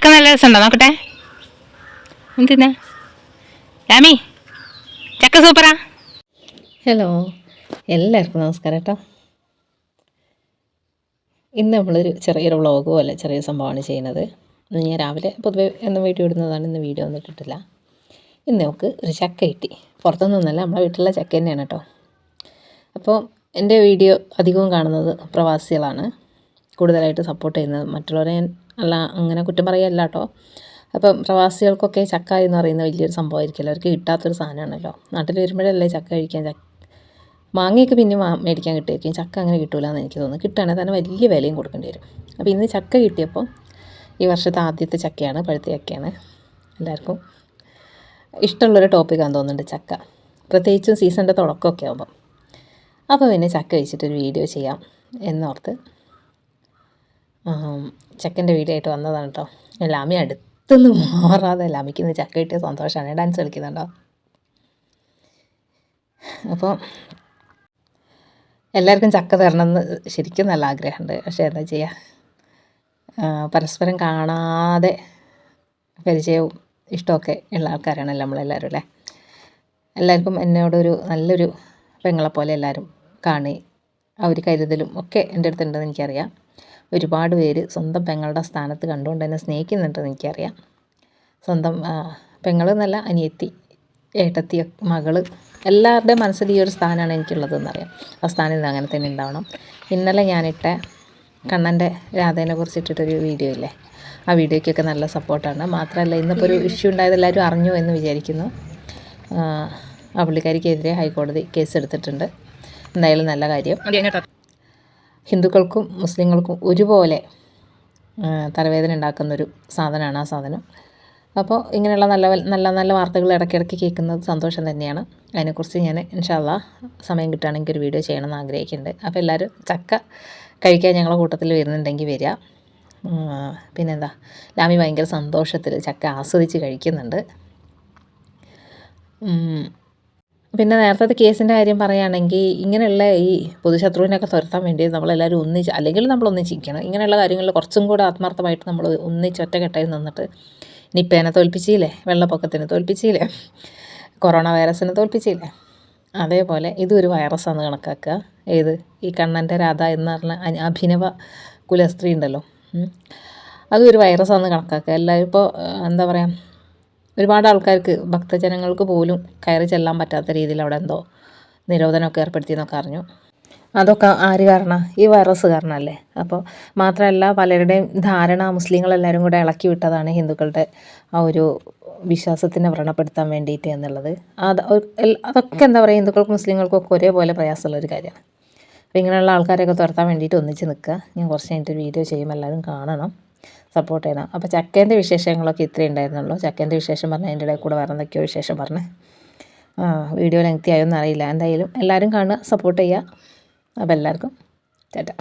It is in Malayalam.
ചക്ക നല്ല രസമുണ്ടോ? നോക്കട്ടെ. എന്തിനാ രാമി ചക്ക സൂപ്പറാ ഹലോ എല്ലാവർക്കും നമസ്കാരം കേട്ടോ. ഇന്ന് നമ്മളൊരു ചെറിയൊരു വ്ളോഗ് പോലെ ചെറിയ സംഭവമാണ് ചെയ്യുന്നത്. ഞാൻ രാവിലെ പൊതുവെ എന്നും വീഡിയോ ഇടുന്നതാണ് ഇന്ന് വീഡിയോ ഒന്നും ഇട്ടിട്ടില്ല. ഇന്ന് നമുക്ക് ഒരു ചക്ക കിട്ടി. പുറത്തുനിന്നല്ല നമ്മളെ വീട്ടിലെ ചക്ക തന്നെയാണ് കേട്ടോ. അപ്പോൾ എന്റെ വീഡിയോ അധികവും കാണുന്നത് പ്രവാസികളാണ്. കൂടുതലായിട്ട് സപ്പോർട്ട് ചെയ്യുന്നത് മറ്റുള്ളവരെ ഞാൻ അല്ല അങ്ങനെ കുറ്റം പറയല്ല കേട്ടോ അപ്പം പ്രവാസികൾക്കൊക്കെ ചക്ക എന്ന് പറയുന്ന വലിയൊരു സംഭവമായിരിക്കുമല്ലോ അവർക്ക് കിട്ടാത്തൊരു സാധനമാണല്ലോ. നാട്ടിൽ വരുമ്പോഴല്ലേ ചക്ക കഴിക്കാൻ ചക്ക മാങ്ങയൊക്കെ പിന്നെ മേടിക്കാൻ കിട്ടിയിരിക്കും. ചക്ക അങ്ങനെ കിട്ടില്ല എന്ന് എനിക്ക് തോന്നുന്നു. കിട്ടുകയാണെങ്കിൽ തന്നെ വലിയ വിലയും കൊടുക്കേണ്ടി വരും. അപ്പോൾ ഇന്ന് ചക്ക കിട്ടിയപ്പോൾ ഈ വർഷത്തെ ആദ്യത്തെ ചക്കയാണ് പഴുത്ത ചക്കയാണ്. എല്ലാവർക്കും ഇഷ്ടമുള്ളൊരു ടോപ്പിക്കാന്ന് തോന്നുന്നുണ്ട് ചക്ക. പ്രത്യേകിച്ചും സീസണിന്റെ തുടക്കമൊക്കെ ആകുമ്പം അപ്പോൾ പിന്നെ ചക്ക വെച്ചിട്ടൊരു വീഡിയോ ചെയ്യാം എന്നോർത്ത് ചക്കന്റെ വീഡിയോ ആയിട്ട് വന്നതാണ് കേട്ടോ. ലാമി അടുത്തൊന്നും മാറാതെ ലാമിക്ക് ഇന്ന് ചക്ക കിട്ടിയ സന്തോഷമാണ്. ഡാൻസ് കളിക്കുന്നുണ്ടോ? അപ്പോൾ എല്ലാവർക്കും ചക്ക തരണമെന്ന് ശരിക്കും നല്ല ആഗ്രഹമുണ്ട്. പക്ഷേ എന്താ ചെയ്യുക പരസ്പരം കാണാതെ പരിചയവും ഇഷ്ടമൊക്കെ ഉള്ള ആൾക്കാരാണല്ലോ നമ്മളെല്ലാവരും അല്ലേ? എല്ലാവർക്കും എന്നോടൊരു നല്ലൊരു പെങ്ങളെപ്പോലെ എല്ലാവരും കാണി ആ ഒരു കരുതലും ഒക്കെ എന്റെ അടുത്തുണ്ടെന്ന് എനിക്കറിയാം. ഒരുപാട് പേര് സ്വന്തം പെങ്ങളുടെ സ്ഥാനത്ത് കണ്ടുകൊണ്ട് തന്നെ സ്നേഹിക്കുന്നുണ്ടെന്ന് എനിക്കറിയാം. സ്വന്തം പെങ്ങൾ എന്നല്ല അനിയത്തി ഏട്ടത്തി മകൾ എല്ലാവരുടെയും മനസ്സിൽ ഈ ഒരു സ്ഥാനമാണ് എനിക്കുള്ളതെന്നറിയാം. ആ സ്ഥാനം ഇത് അങ്ങനെ തന്നെ ഉണ്ടാവണം. ഇന്നലെ ഞാനിട്ട കണ്ണന്റെ രാധേനെ കുറിച്ചിട്ടിട്ടൊരു വീഡിയോ ഇല്ലേ? ആ വീഡിയോയ്ക്കൊക്കെ നല്ല സപ്പോർട്ടാണ്. മാത്രമല്ല ഇന്നിപ്പോൾ ഒരു ഇഷ്യൂ ഉണ്ടായത് എല്ലാവരും അറിഞ്ഞു എന്ന് വിചാരിക്കുന്നു. ആ പുള്ളിക്കാരിക്കെതിരെ ഹൈക്കോടതി കേസ് എടുത്തിട്ടുണ്ട് എന്തായാലും നല്ല കാര്യം. ഹിന്ദുക്കൾക്കും മുസ്ലിങ്ങൾക്കും ഒരുപോലെ തലവേദന ഉണ്ടാക്കുന്നൊരു സാധനമാണ് ആ സാധനം. അപ്പോൾ ഇങ്ങനെയുള്ള നല്ല നല്ല നല്ല വാർത്തകൾ ഇടയ്ക്കിടയ്ക്ക് കേൾക്കുന്നത് സന്തോഷം തന്നെയാണ്. അതിനെക്കുറിച്ച് ഞാൻ ഇൻഷാല്ല സമയം കിട്ടുകയാണെങ്കിൽ ഒരു വീഡിയോ ചെയ്യണമെന്ന് ആഗ്രഹിക്കുന്നുണ്ട്. അപ്പോൾ എല്ലാവരും ചക്ക കഴിക്കാൻ ഞങ്ങളുടെ കൂട്ടത്തിൽ വരുന്നുണ്ടെങ്കിൽ വരിക. പിന്നെന്താ? ലാമി ഭയങ്കര സന്തോഷത്തിൽ ചക്ക ആസ്വദിച്ച് കഴിക്കുന്നുണ്ട്. പിന്നെ നേരത്തെ കേസിന്റെ കാര്യം പറയുകയാണെങ്കിൽ ഇങ്ങനെയുള്ള ഈ പൊതുശത്രുവിനൊക്കെ തുരത്താൻ വേണ്ടി നമ്മളെല്ലാവരും ഒന്നിച്ച് അല്ലെങ്കിൽ നമ്മൾ ഒന്നിച്ചിരിക്കണം ഇങ്ങനെയുള്ള കാര്യങ്ങളിൽ കുറച്ചും കൂടെ ആത്മാർത്ഥമായിട്ട് നമ്മൾ ഒന്നിച്ച് ഒറ്റക്കെട്ടായി നിന്നിട്ട് നിപ്പേനെ തോൽപ്പിച്ചില്ലേ? വെള്ളപ്പൊക്കത്തിന് തോൽപ്പിച്ചില്ലേ? കൊറോണ വൈറസിനെ തോൽപ്പിച്ചില്ലേ? അതേപോലെ ഇതും ഒരു വൈറസാണ് കണക്കാക്കുക. ഏത്? ഈ കണ്ണന്റെ രാധ എന്ന് പറഞ്ഞ അഭിനവ കുലസ്ത്രീ ഉണ്ടല്ലോ. അതൊരു അതും ഒരു വൈറസാണ് കണക്കാക്കുക. എല്ലാവരും ഇപ്പോൾ എന്താ പറയുക ഒരുപാട് ആൾക്കാർക്ക് ഭക്തജനങ്ങൾക്ക് പോലും കയറി ചെല്ലാൻ പറ്റാത്ത രീതിയിൽ അവിടെ എന്തോ നിരോധനമൊക്കെ ഏർപ്പെടുത്തിയെന്നൊക്കെ അറിഞ്ഞു. അതൊക്കെ ആര് കാരണം? ഈ വൈറസ് കാരണമല്ലേ അപ്പോൾ മാത്രമല്ല പലരുടെയും ധാരണ മുസ്ലിങ്ങളെല്ലാവരും കൂടെ ഇളക്കി വിട്ടതാണ് ഹിന്ദുക്കളുടെ ആ ഒരു വിശ്വാസത്തിനെ വ്രണപ്പെടുത്താൻ വേണ്ടിയിട്ട് എന്നുള്ളത്. അത് അതൊക്കെ എന്താ പറയുക ഹിന്ദുക്കൾക്കും മുസ്ലിങ്ങൾക്കും ഒക്കെ ഒരേപോലെ പ്രയാസമുള്ള ഒരു കാര്യമാണ്. അപ്പോൾ ഇങ്ങനെയുള്ള ആൾക്കാരെയൊക്കെ തുരത്താൻ വേണ്ടിയിട്ട് ഒന്നിച്ച് നിൽക്കുക. ഞാൻ കുറച്ച് കഴിഞ്ഞിട്ട് വീഡിയോ ചെയ്യുമ്പോൾ എല്ലാവരും കാണണം. സപ്പോർട്ട് ചെയ്യണം അപ്പോൾ ചക്കേന്റെ വിശേഷങ്ങളൊക്കെ ഇത്രയേ ഉണ്ടായിരുന്നുള്ളൂ. ചക്കേന്റെ വിശേഷം പറഞ്ഞാൽ അതിന്റെ ഇടയിൽ കൂടെ വേറെ എന്തൊക്കെയോ വിശേഷം പറഞ്ഞ്. വീഡിയോ ലെങ്ത്തി ആയോ അറിയില്ല എന്തായാലും എല്ലാവരും കാണുക സപ്പോർട്ട് ചെയ്യുക. അപ്പോൾ എല്ലാവർക്കും ചേട്ടാ